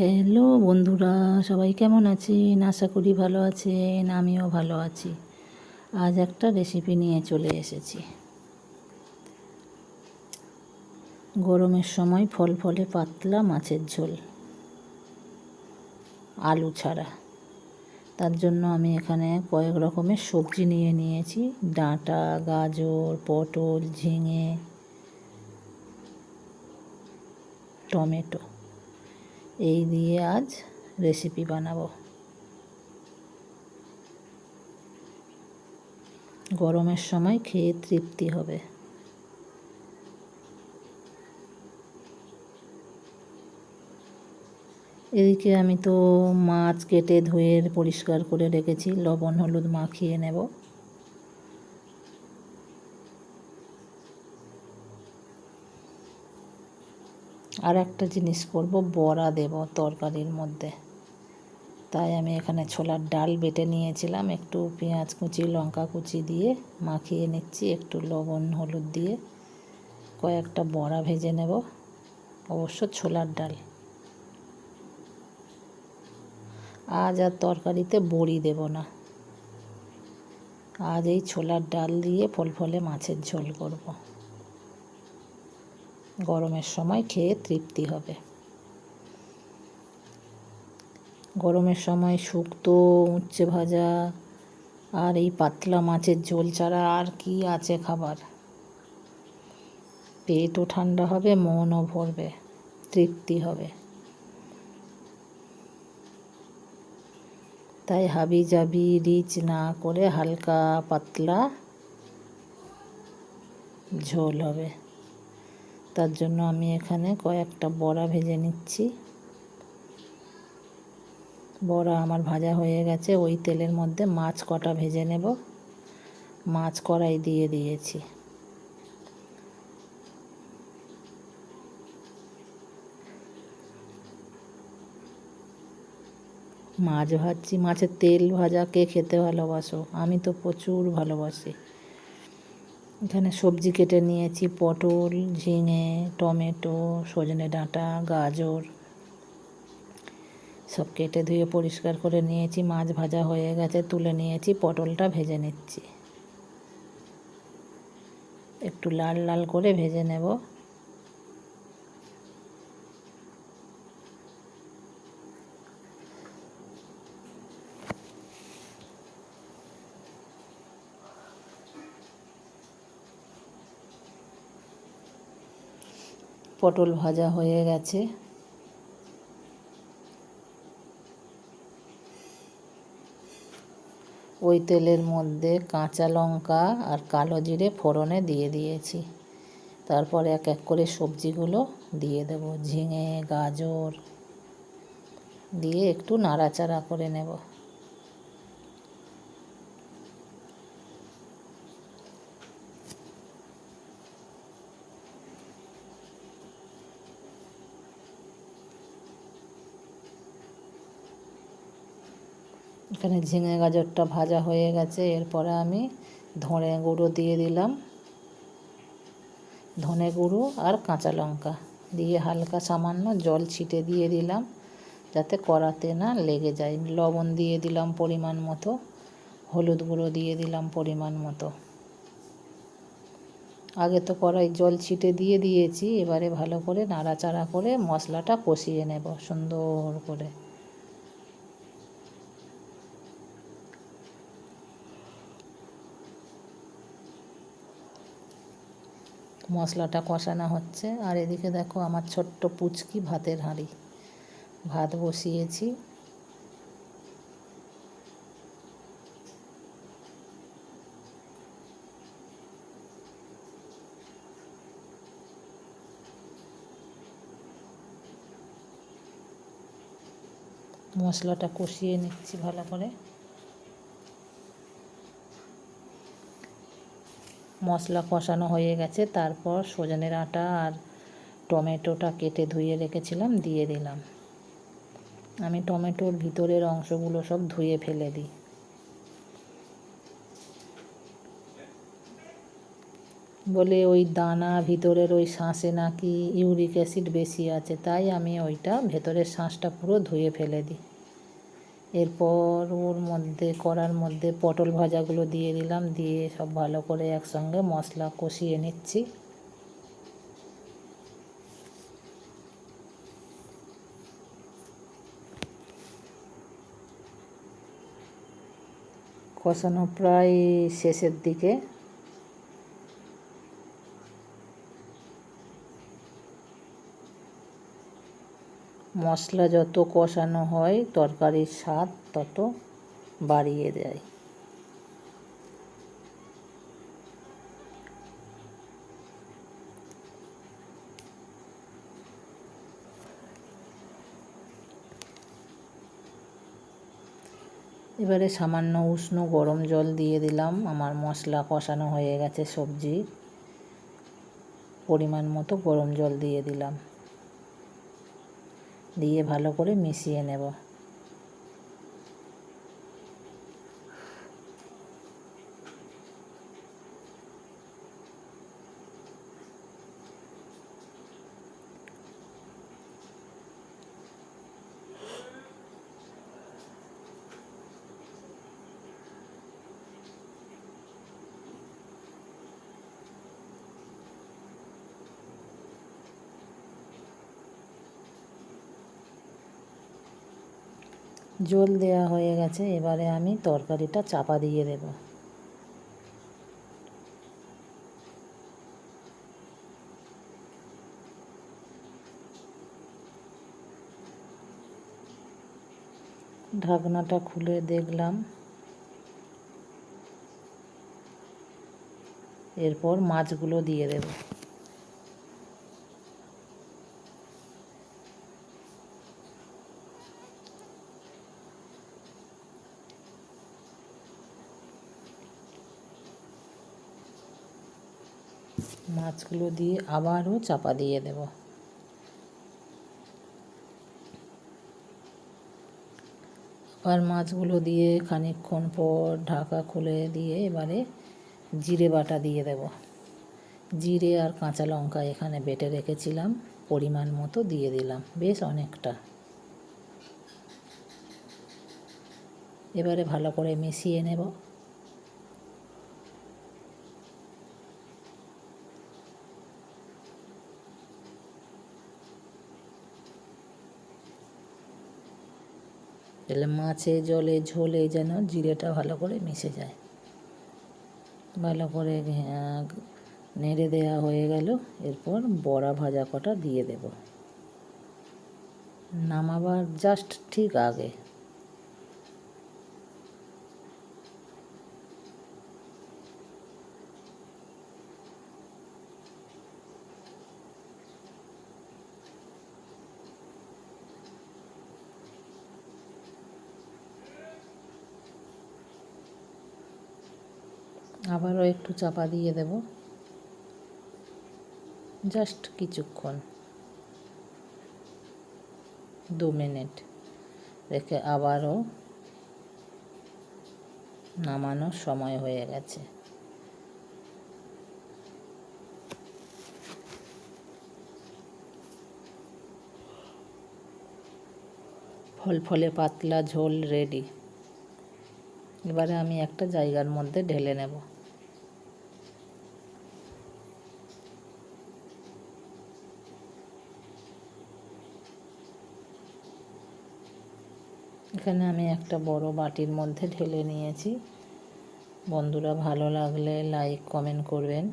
Hello বন্ধুরা, সবাই কেমন আছেন? আশা করি ভালো আছেন, আমিও ভালো আছি। আজ একটা রেসিপি নিয়ে চলে এসেছি। গরমের সময় ফল ফলে পাতলা মাছের ঝোল, আলু ছাড়া। তার জন্য আমি এখানে কয়েক রকমের সবজি নিয়ে নিয়েছি। ডাঁটা, গাজর, পটল, ঝিঙে, টমেটো। এই দিয়ে আজ রেসিপি বানাবো। গরমের সময় খেয়ে তৃপ্তি হবে। এদিকে আমি তো মাছ কেটে ধুয়ে পরিষ্কার করে রেখেছি, লবণ, হলুদ মাখিয়ে নেব। আর একটা জিনিস করব, বড়া দেব তরকারির মধ্যে। তাই আমি এখানে ছোলার ডাল বেটে নিয়েছিলাম, একটু পেঁয়াজ কুচি, লঙ্কা কুচি দিয়ে মাখিয়ে নিচ্ছি, একটু লবণ, হলুদ দিয়ে কয়েকটা বড়া ভেজে নেব, অবশ্য ছোলার ডাল। আজ আর তরকারিতে বড়ি দেব না। আজ এই ছোলার ডাল দিয়ে ফল ফলে মাছের ঝোল করব। গরমের সময় খেয়ে তৃপ্তি হবে। গরমের সময় শুক্তো, উচ্ছে ভাজা আর এই পাতলা মাছের ঝোল ছাড়া আর কি আছে খাবার? পেটও ঠান্ডা হবে, মনও ভরবে, তৃপ্তি হবে। তাই হাবি জাবি রিচ না করে হালকা পাতলা ঝোল হবে। তার জন্য আমি এখানে কয়েকটা বড়া ভেজে নিচ্ছি। বড়া আমার ভাজা হয়ে গেছে, ওই তেলের মধ্যে মাছ কটা ভেজে নেব। মাছ কড়াই দিয়ে দিয়েছি। মাছ ভাজছি, মাছের তেল ভাজা কে খেতে ভালোবাসো? আমি তো প্রচুর ভালোবাসি। এখানে সবজি কেটে নিয়েছি, পটল, ঝিঙে, টমেটো, সজনে ডাঁটা, গাজর, সব কেটে ধুয়ে পরিষ্কার করে নিয়েছি, মাছ ভাজা হয়ে গেছে, তুলে নিয়েছি, পটলটা ভেজে নিচ্ছি। একটু লাল লাল করে ভেজে নেব। পটল ভাজা হয়ে গেছে। ওই তেলের মধ্যে কাঁচা লঙ্কা আর কালো জিরে ফোড়নে দিয়ে দিয়েছি। তারপর এক এক করে সবজিগুলো দিয়ে দেব। ঝিঙে, গাজর দিয়ে একটু নাড়াচাড়া করে নেব। এখানে ঝিঙে গাজরটা ভাজা হয়ে গেছে, এরপরে আমি ধনে গুঁড়ো দিয়ে দিলাম। ধনে গুঁড়ো আর কাঁচা লঙ্কা দিয়ে হালকা সামান্য জল ছিটে দিয়ে দিলাম, যাতে কড়াতে না লেগে যায়। লবণ দিয়ে দিলাম পরিমাণ মতো, হলুদ গুঁড়ো দিয়ে দিলাম পরিমাণ মতো। আগে তো কড়াই জল ছিটে দিয়ে দিয়েছি, এবারে ভালো করে নাড়াচাড়া করে মশলাটা কষিয়ে নেব সুন্দর করে। মশলাটা কষানো হচ্ছে। আর এদিকে দেখো আমার ছোট্ট পুচকি ভাতের হাঁড়ি। ভাত বসিয়েছি। মশলাটা কষিয়ে নিচ্ছি ভালো করে। মশলা কষানো হয়ে গেছে। তারপর সজনের আটা আর টমেটোটা কেটে ধুয়ে রেখেছিলাম, দিয়ে দিলাম। আমি টমেটোর ভিতরের অংশগুলো সব ধুয়ে ফেলে দিই। বলে ওই দানা ভিতরের ওই শাঁসে নাকি ইউরিক অ্যাসিড বেশি আছে, তাই আমি ওইটা ভেতরের শাঁসটা পুরো ধুয়ে ফেলে দিই। এরপর ওর মধ্যে, কড়ার মধ্যে পটল ভাজাগুলো দিয়ে দিলাম, দিয়ে সব ভালো করে একসঙ্গে মশলা কষিয়ে নিচ্ছি। কষানো প্রায় শেষের দিকে। মশলা যত কষানো হয়, তরকারির স্বাদ তত বাড়িয়ে দেয়। এবারে সামান্য উষ্ণ গরম জল দিয়ে দিলাম। আমার মশলা কষানো হয়ে গেছে, সবজি। পরিমাণ মতো গরম জল দিয়ে দিলাম। দিয়ে ভালো করে মিশিয়ে নেব। জল দেওয়া হয়ে গেছে, এবারে আমি তরকারিটা চাপা দিয়ে দেব। ঢাকনাটা খুলে দেখলাম। এরপর মাছগুলো দিয়ে দেবো। মাছগুলো দিয়ে আবারও চাপা দিয়ে দেব। আবার মাছগুলো দিয়ে খানিকক্ষণ পর ঢাকা খুলে দিয়ে এবারে জিরে বাটা দিয়ে দেব। জিরে আর কাঁচা লঙ্কা এখানে বেটে রেখেছিলাম, পরিমাণ মতো দিয়ে দিলাম, বেশ অনেকটা। এবারে ভালো করে মিশিয়ে নেব। তাহলে মাছে, জলে, ঝোলে যেন জিরেটা ভালো করে মিশে যায়। ভালো করে নেড়ে দেয়া হয়ে গেল। এরপর বড়া ভাজা কটা দিয়ে দেব। নামাবার জাস্ট ঠিক আগে। আবারও একটু চাপা দিয়ে দেব। জাস্ট কিছুক্ষণ। দু মিনিট। রেখে আবারও নামানোর সময় হয়ে গেছে। ফল ফলে পাতলা ঝোল রেডি। এবারে আমি একটা জায়গার মধ্যে ঢেলে নেব। এখানে আমি একটা বড় বাটির মধ্যে ঢেলে নিয়েছি। বন্ধুরা ভালো লাগলে লাইক কমেন্ট করবেন।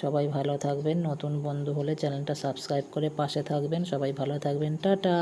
সবাই ভালো থাকবেন। নতুন বন্ধু হলে চ্যানেলটা সাবস্ক্রাইব করে পাশে থাকবেন। সবাই ভালো থাকবেন। টাটা!